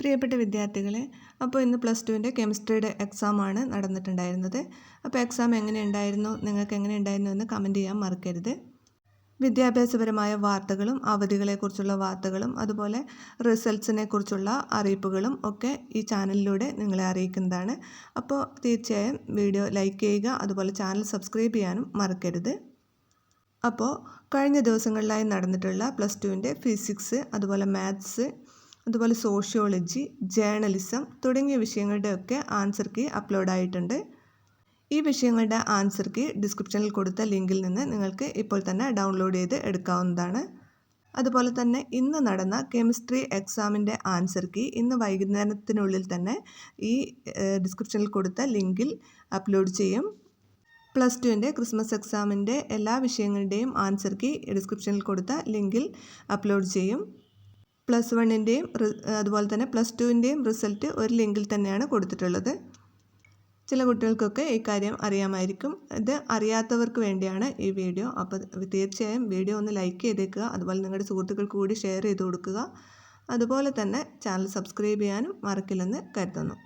പ്രിയപ്പെട്ട വിദ്യാർത്ഥികളെ അപ്പോൾ ഇന്ന് പ്ലസ് ടുവിന്റെ കെമിസ്ട്രിയുടെ എക്സാമാണ് നടന്നിട്ടുണ്ടായിരുന്നത്. അപ്പോൾ എക്സാം എങ്ങനെ ഉണ്ടായിരുന്നു നിങ്ങൾക്ക് എങ്ങനെ ഉണ്ടായിരുന്നു എന്ന് കമന്റ് ചെയ്യാൻ മറക്കരുത്. വിദ്യാഭ്യാസപരമായ വാർത്തകളും അവധികളെക്കുറിച്ചുള്ള വാർത്തകളും അതുപോലെ റിസൾട്ട്സിനെ കുറിച്ചുള്ള അറിയിപ്പുകളും ഒക്കെ ഈ ചാനലിലൂടെ നിങ്ങളെ അറിയിക്കുന്നതാണ്. അപ്പോൾ തീർച്ചയായും വീഡിയോ ലൈക്ക് ചെയ്യുക അതുപോലെ ചാനൽ സബ്സ്ക്രൈബ് ചെയ്യാനും മറക്കരുത്. അപ്പോൾ കഴിഞ്ഞ ദിവസങ്ങളിലായി നടന്നിട്ടുള്ള പ്ലസ് ടുവിന്റെ ഫിസിക്സ് അതുപോലെ മാത്സ് അതുപോലെ സോഷ്യോളജി ജേണലിസം തുടങ്ങിയ വിഷയങ്ങളുടെയൊക്കെ ആൻസർ കീ അപ്ലോഡ് ആയിട്ടുണ്ട് ഈ വിഷയങ്ങളുടെ ആൻസർ കീ ഡിസ്ക്രിപ്ഷനിൽ കൊടുത്ത ലിങ്കിൽ നിന്ന് നിങ്ങൾക്ക് ഇപ്പോൾ തന്നെ ഡൗൺലോഡ് ചെയ്ത് എടുക്കാവുന്നതാണ്. അതുപോലെ തന്നെ ഇന്ന് നടന്ന കെമിസ്ട്രി എക്സാമിന്റെ ആൻസർ കീ ഇന്ന് വൈകുന്നേരത്തിനുള്ളിൽ തന്നെ ഈ ഡിസ്ക്രിപ്ഷനിൽ കൊടുത്ത ലിങ്കിൽ അപ്ലോഡ് ചെയ്യും. പ്ലസ് ടുവിന്റെ ക്രിസ്മസ് എക്സാമിന്റെ എല്ലാ വിഷയങ്ങളുടെയും ആൻസർ കീ ഡിസ്ക്രിപ്ഷനിൽ കൊടുത്ത ലിങ്കിൽ അപ്ലോഡ് ചെയ്യും. പ്ലസ് വണ്ണിന്റെയും അതുപോലെ തന്നെ പ്ലസ് ടുവിന്റെയും റിസൾട്ട് ഒരു ലിങ്കിൽ തന്നെയാണ് കൊടുത്തിട്ടുള്ളത്. ചില കുട്ടികൾക്കൊക്കെ ഈ കാര്യം അറിയാമായിരിക്കും. ഇത് അറിയാത്തവർക്ക് വേണ്ടിയാണ് ഈ വീഡിയോ. അപ്പോൾ തീർച്ചയായും വീഡിയോ ഒന്ന് ലൈക്ക് ചെയ്തേക്കുക. അതുപോലെ നിങ്ങളുടെ സുഹൃത്തുക്കൾക്ക് കൂടി ഷെയർ ചെയ്ത് കൊടുക്കുക. അതുപോലെ തന്നെ ചാനൽ സബ്സ്ക്രൈബ് ചെയ്യാനും മറക്കില്ലെന്ന് കരുതുന്നു.